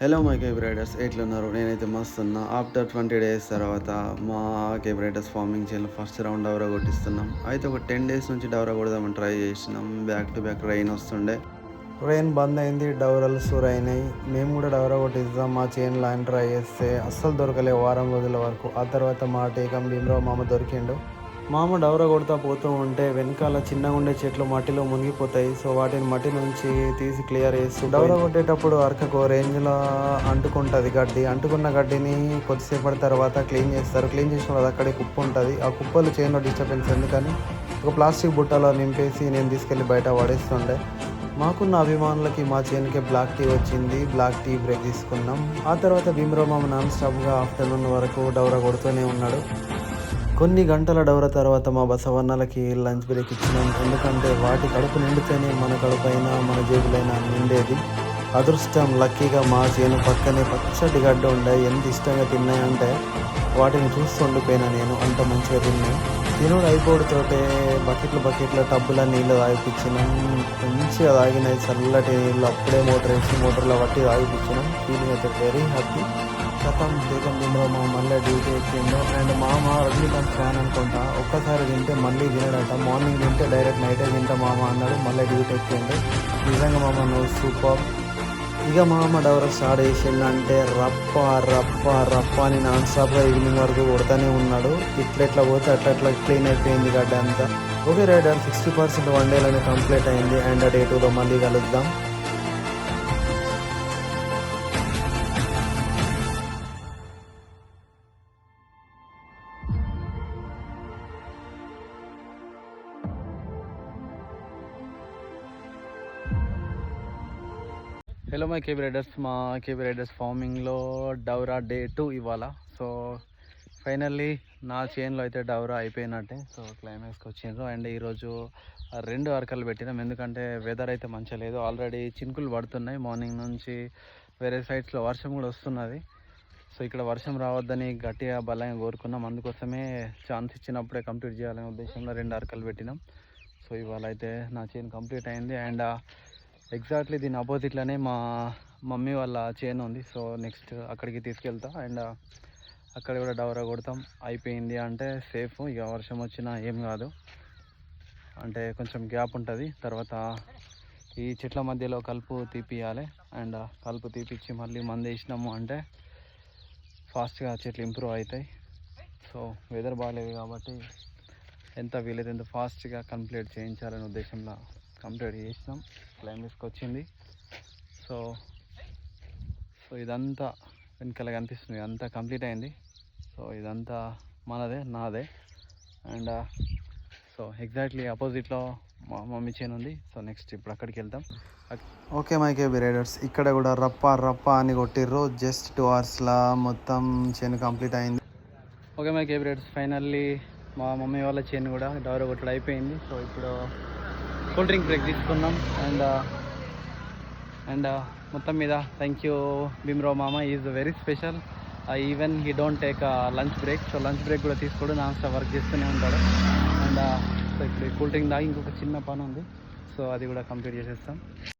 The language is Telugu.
హలో మై కేబ్ రైడర్స్ ఎట్లున్నారు? నేనైతే మస్తు ఉన్నా ఆఫ్టర్ ట్వంటీ డేస్ తర్వాత మా కేబ్ రైడర్స్ ఫార్మింగ్ చేయాలి ఫస్ట్ రౌండ్ డవరా కొట్టిస్తున్నాం. అయితే ఒక టెన్ డేస్ నుంచి డవరా కొడదామని ట్రై చేసినాం. బ్యాక్ టు బ్యాక్ రైన్ వస్తుండే. రైన్ బంద్ అయింది డవరలు సూర్ అయినాయి. మేము కూడా డవరా కొట్టిద్దాం మా చైన్ లైన్ ట్రై చేస్తే అస్సలు దొరకలే వారం రోజుల వరకు. ఆ తర్వాత మా టేకం భీమరావు మామ దొరికిండు. మామ డవరా కొడతా పోతూ ఉంటే వెనకాల చిన్నగా ఉండే చెట్లు మట్టిలో మునిగిపోతాయి. సో వాటిని మట్టి నుంచి తీసి క్లియర్ చేస్తూ డవరా కొట్టేటప్పుడు అరకకు రేంజ్లో అంటుకుంటుంది గడ్డి. అంటుకున్న గడ్డిని కొద్దిసేపటి తర్వాత క్లీన్ చేస్తారు. క్లీన్ చేసిన అది అక్కడే కుప్ప ఉంటుంది. ఆ కుప్పలు చైన్లో డిస్టర్బెన్స్ ఎందుకని? ఒక ప్లాస్టిక్ బుట్టలో నింపేసి నేను తీసుకెళ్ళి బయట పడేస్తుండే మాకున్న అభిమానులకి మా చేనుకే బ్లాక్ టీ వచ్చింది. బ్లాక్ టీ బ్రేక్ తీసుకున్నాం. ఆ తర్వాత భీమరావు మామ నాన్ స్టాప్గా ఆఫ్టర్నూన్ వరకు డౌరా కొడుతూనే ఉన్నాడు. కొన్ని గంటల డౌర తర్వాత మా బసవన్నలకి లంచ్ బ్రేక్ ఇచ్చినాం. ఎందుకంటే వాటి కడుపు నిండితేనే మన కడుపు అయినా మన జేబులైనా నిండేది. అదృష్టం లక్కీగా మా చేను పక్కనే పచ్చటి గడ్డ ఉండే. ఎంత ఇష్టంగా తిన్నాయంటే వాటిని చూస్తూ ఉండిపోయినా నేను అంత మంచిగా తిన్నాను నేను అయిపోవడంతోటే బకెట్లు బకెట్లు టబ్బుల నీళ్ళు తాగిపించినాం మంచిగా తాగినాయి చల్లటి నీళ్ళు. అప్పుడే మోటార్ వేసి మోటార్లో పట్టి తాగిపించినాం ఫీలింగ్ అయితే వెరీ హ్యాపీ గతం బేగం మా మళ్ళీ డ్యూటీ ఎక్కిండు అండ్ మామ రజనీకాంత్ ఫ్యాన్ అనుకుంటా. ఒక్కసారి తింటే మళ్ళీ తినడట. మార్నింగ్ తింటే డైరెక్ట్ నైటే తింటా మామ అన్నాడు. మళ్ళీ డ్యూటీ ఎక్కిండు. నిజంగా మామ నువ్వు సూపర్. ఇక మామ డవర్ స్టార్ట్ చేసిండంటే రప్ప రప్ప రప్ప అని నాన్ స్టాప్గా ఈవినింగ్ వరకు కొడతానే ఉన్నాడు. ఇట్లా ఇట్లా పోతే అట్లా అట్లా క్లీన్ అయిపోయింది గడ్డ అంతా. Okay rider sixty percent one డేలోనే complete అయింది. అండ్ డే టూలో మళ్ళీ కలుద్దాం. హలో మై కేబీ రైడర్స్ మా కేబీ రైడర్స్ ఫార్మింగ్లో డౌరా డే టూ ఇవాళ సో ఫైనల్లీ నా చేన్లో అయితే డౌరా అయిపోయినట్టే. సో క్లైమాక్స్కి వచ్చిండ్రు. అండ్ ఈరోజు రెండు అరకలు పెట్టినాం. ఎందుకంటే వెదర్ అయితే మంచిగా లేదు. ఆల్రెడీ చినుకులు పడుతున్నాయి. మార్నింగ్ నుంచి వేరే సైడ్స్లో వర్షం కూడా వస్తున్నది. సో ఇక్కడ వర్షం రావద్దని గట్టిగా బలంగా కోరుకున్నాం. అందుకోసమే ఛాన్స్ ఇచ్చినప్పుడే కంప్లీట్ చేయాలనే ఉద్దేశంలో రెండు అరకలు పెట్టినాం. సో ఇవాళ అయితే నా చేను కంప్లీట్ అయింది. అండ్ ఎగ్జాక్ట్లీ దీని అపోజిట్లోనే మా మమ్మీ వాళ్ళ చేను ఉంది. సో నెక్స్ట్ అక్కడికి తీసుకెళ్తా. అండ్ అక్కడ కూడా డవరా కొడతాం. అయిపోయింది అంటే సేఫ్ ఇక వర్షం వచ్చినా ఏం కాదు. అంటే కొంచెం గ్యాప్ ఉంటుంది. తర్వాత ఈ చెట్ల మధ్యలో కలుపు తీపియాలి. అండ్ కలుపు తీపిచ్చి మళ్ళీ మంది వేసినాము అంటే ఫాస్ట్గా చెట్లు ఇంప్రూవ్ అవుతాయి. సో వెదర్ బాగాలేదు కాబట్టి ఎంత వీలైతే ఎంత ఫాస్ట్గా కంప్లీట్ చేయించాలనే ఉద్దేశంలో కంప్లీట్ చేసినాం క్లైమాక్స్కి వచ్చింది సో సో ఇదంతా వెనకాల కనిపిస్తుంది. అంతా కంప్లీట్ అయింది. సో ఇదంతా మనదే నాదే. అండ్ సో ఎగ్జాక్ట్లీ ఆపోజిట్లో మా మమ్మీ చేను ఉంది. సో నెక్స్ట్ ఇప్పుడు అక్కడికి వెళ్తాం ఓకే మైకే రైడర్స్ ఇక్కడ కూడా రప్ప రప్ప అని కొట్టిర్రు. జస్ట్ టూ అవర్స్లా మొత్తం చేను కంప్లీట్ అయింది. ఓకే మై కేబరేట్స్ ఫైనల్లీ మా మమ్మీ వాళ్ళ చేను కూడా డవర్ కొట్టడం అయిపోయింది. సో ఇప్పుడు కూల్ డ్రింక్ బ్రేక్ తీసుకున్నాం అండ్ uh, అండ్ uh, మొత్తం మీద థ్యాంక్ యూ భీమరావు మామ. Is very special even he don't take lunch break so lunch break కూడా తీసుకోడు. నాన్ స్టాప్ వర్క్ చేస్తూనే ఉంటాడు. అండ్ uh, సో ఇప్పుడు కూల్ డ్రింక్ దాగి ఇంకొక చిన్న పని ఉంది. సో అది కూడా కంప్లీట్ చేసేస్తాం.